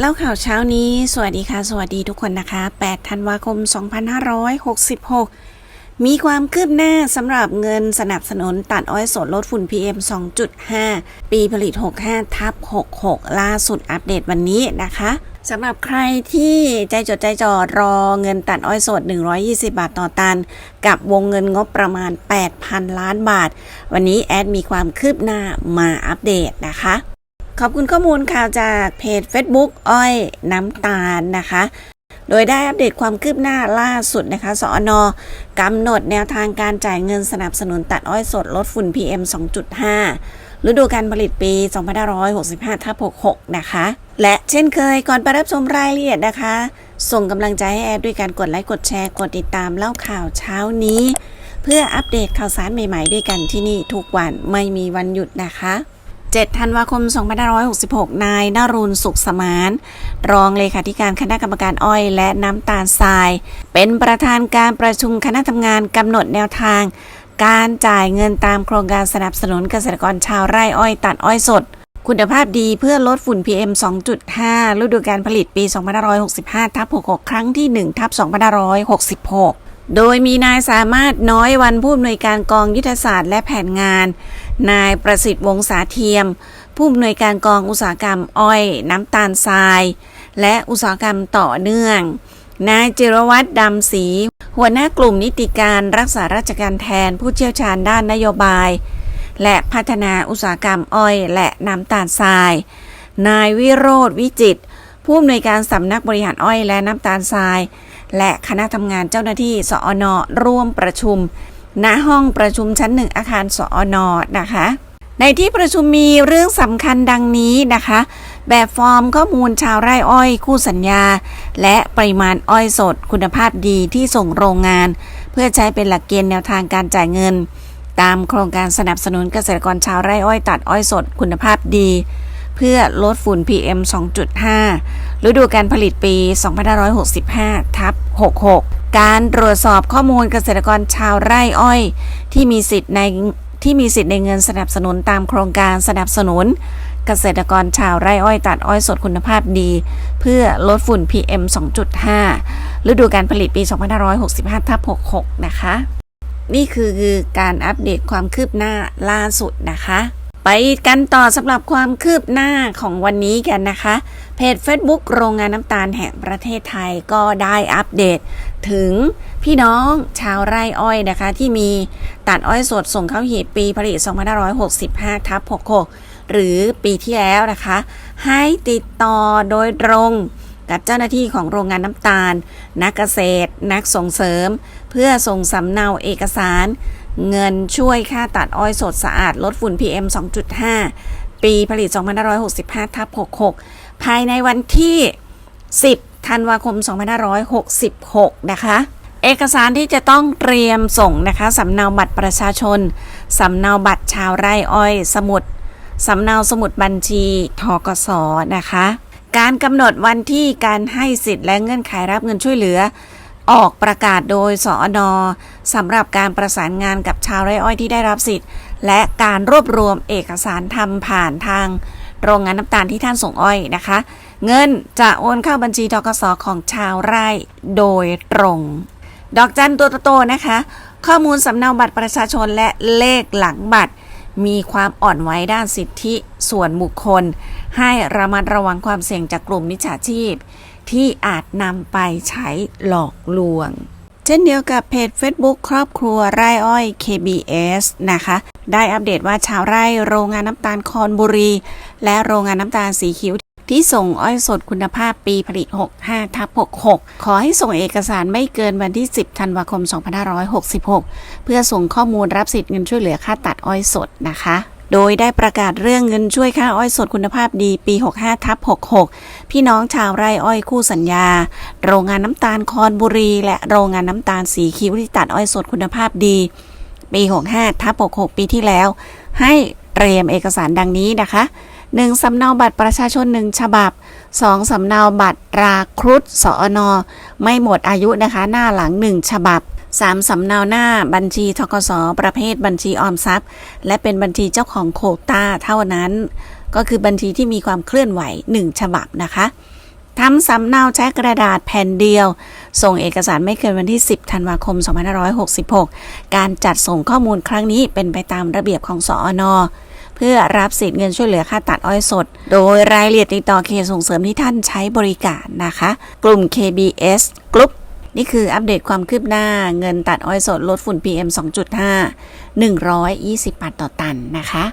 เล่าข่าวเช้านี้ สวัสดีค่ะ สวัสดีทุกคนนะคะ 8 ธันวาคม 2566 มีความคืบหน้าสำหรับเงินสนับสนุนตัดอ้อยสดลดฝุ่น PM 2.5 ปีผลิต 65 ทับ 66 ล่าสุดอัปเดตวันนี้นะคะสำหรับใครที่ใจจดใจจ่อรอเงินตัดอ้อยสด 120 บาทต่อตัน กับวงเงินงบประมาณ 8,000 ล้านบาท วันนี้แอดมีความคืบหน้ามาอัปเดตนะคะ ขอบคุณข้อมูลข่าวจากเพจ Facebook อ้อยน้ำตาลนะคะ โดยได้อัปเดตความคืบหน้าล่าสุดนะคะสอนอกำหนดแนวทางการจ่ายเงินสนับสนุนตัดอ้อยสดลดฝุ่น PM 2.5 ฤดูการผลิตปี 2565ทับ66 นะคะ และเช่นเคยก่อนไปรับชมรายละเอียดนะคะ ส่งกำลังใจให้แอดด้วยการกดไลค์กดแชร์กดติดตามเล่าข่าวเช้านี้ เพื่ออัปเดตข่าวสารใหม่ ๆ ด้วยกันที่นี่ทุกวันไม่มีวันหยุดนะคะ 7ธันวาคม 2566 นายนารุณสุขสมาน รองเลขาธิการคณะกรรมการอ้อยและน้ำตาลทราย เป็นประธานการประชุมคณะทำงานกำหนดแนวทาง การจ่ายเงินตามโครงการสนับสนุนเกษตรกรชาวไร่อ้อยตัดอ้อยสด คุณภาพดีเพื่อลดฝุ่น PM 2.5 ฤดูการผลิตปี 2565ทับ66 ครั้งที่1ทับ2566 โดยมีนายสามารถน้อยวันผู้อำนวยการกองยุทธศาสตร์และแผนงาน นายประสิทธิ์วงศาเทียม ผู้อำนวยการกองอุตสาหกรรมอ้อย น้ำตาลทราย และอุตสาหกรรมต่อเนื่อง นายจิรวัตรดำศรีหัวหน้ากลุ่มนิติการรักษาราชการแทนผู้เชี่ยวชาญด้านนโยบาย และพัฒนาอุตสาหกรรมอ้อยและน้ำตาลทราย นายวิโรธวิจิตผู้อำนวยการสำนักบริหารอ้อยและน้ำตาลทราย และคณะทำงานเจ้าหน้าที่สอนอร่วมประชุม ณห้องประชุมชั้นหนึ่งอาคารสอนอนะคะ ในที่ประชุมมีเรื่องสำคัญดังนี้นะคะ แบบฟอร์มข้อมูลชาวไร่อ้อย คู่สัญญา และปริมาณอ้อยสดคุณภาพดีที่ส่งโรงงาน เพื่อใช้เป็นหลักเกณฑ์แนวทางการจ่ายเงิน ตามโครงการสนับสนุนเกษตรกรชาวไร่อ้อยตัดอ้อยสดคุณภาพดีเพื่อลดฝุ่น PM 2.5 ฤดูการผลิตปี 2565 ทับ 66 การตรวจสอบข้อมูลเกษตรกรชาวไร่อ้อย ที่มีสิทธิ์ในที่มีสิทธิ์ในเงินสนับสนุนตามโครงการสนับสนุน เกษตรกรชาวไร่อ้อยตัดอ้อยสดคุณภาพดี เพื่อลดฝุ่น PM 2.5 ฤดูการผลิตปี 2565ทับ66 นะคะ นี่คือการอัปเดตความคืบหน้าล่าสุดนะคะ ไปกันต่อสำหรับความคืบหน้าของวันนี้กันนะคะ เพจ Facebook โรงงานน้ำตาลแห่งประเทศไทยก็ได้อัปเดต ถึงพี่น้องชาวไร่อ้อยนะคะ ที่มีตัดอ้อยสดส่งเข้าหีบปีผลิต 2565 ทับ66 หรือปีที่แล้วนะคะ ให้ติดต่อโดยตรงกับเจ้าหน้าที่ของโรงงานน้ำตาล นักเกษตร นักส่งเสริม เพื่อส่งสำเนาเอกสาร เงินช่วยค่าตัดอ้อยสดสะอาด ลดฝุ่น PM 2.5 ปีผลิต 2565 ทับ 66 ภายในวันที่ 10 ธันวาคม 2566 นะคะ เอกสารที่จะต้องเตรียมส่งนะคะสำเนาบัตรประชาชน สำเนาบัตรชาวไร่อ้อย สมุด สำเนาสมุดบัญชีทกสนะคะ การกำหนดวันที่การให้สิทธิ์และเงื่อนไขรับเงินช่วยเหลือ ออกประกาศโดยสอนอ สำหรับการประสานงานกับชาวไร่อ้อยที่ได้รับสิทธิ์ และการรวบรวมเอกสารทำผ่านทางโรงงานน้ำตาลที่ท่านส่งอ้อยนะคะ เงินจะโอนเข้าบัญชีทกสของชาวไร่โดยตรง ดอกจันตัวโตๆนะคะ ข้อมูลสำเนาบัตรประชาชนและเลขหลังบัตร มีความอ่อนไหวด้านสิทธิส่วนบุคคล ให้ระมัดระวังความเสี่ยงจากกลุ่มมิจฉาชีพ ที่อาจนำไปใช้หลอกลวง เช่นเดียวกับเพจ Facebook ครอบครัวไร่อ้อย KBS นะคะ ได้อัปเดตว่าชาวไร่โรงงานน้ำตาลคอนบุรี และโรงงานน้ำตาลสีคิ้วที่ส่งอ้อยสดคุณภาพปีผลิต 65ทับ66 ขอให้ส่งเอกสารไม่เกินวันที่ 10 ธันวาคม 2566 เพื่อส่งข้อมูลรับสิทธิ์เงินช่วยเหลือค่าตัดอ้อยสดนะคะ โดยได้ประกาศเรื่องเงินช่วยค่าอ้อยสดคุณภาพดีปี 65ทับ66 พี่น้องชาวไร่อ้อยคู่สัญญา โรงงานน้ำตาลคอนบุรี และโรงงานน้ำตาลสีคิ้วที่ตัดอ้อยสดคุณภาพดี ปี 65ทับ66 ปีที่แล้ว ให้เตรียมเอกสารดังนี้นะคะ 1. สำเนาบัตรประชาชน 1 ฉบับ 2. สำเนาบัตรราครุฑสอนอไม่หมดอายุนะคะ หน้าหลัง 1 ฉบับ 3. สำเนาหน้าบัญชีทกสประเภทบัญชีออมทรัพย์ และเป็นบัญชีเจ้าของโควต้าเท่านั้น ก็คือบัญชีที่มีความเคลื่อนไหว 1 ฉบับนะคะทำสำเนาใช้กระดาษแผ่นเดียว ส่งเอกสารไม่เกินวันที่ 10 ธันวาคม 2566 การจัดส่งข้อมูลครั้งนี้เป็นไปตามระเบียบของสออนเพื่อรับสิทธิ์เงินช่วยเหลือค่าตัดอ้อยสด โดยรายละเอียดติดต่อเขตส่งเสริมที่ท่านใช้บริการนะคะ กลุ่ม KBS Group นี่คืออัปเดตความคืบหน้าเงินตัดอ้อยสดลดฝุ่น PM 2.5 120บาทต่อตันนะคะ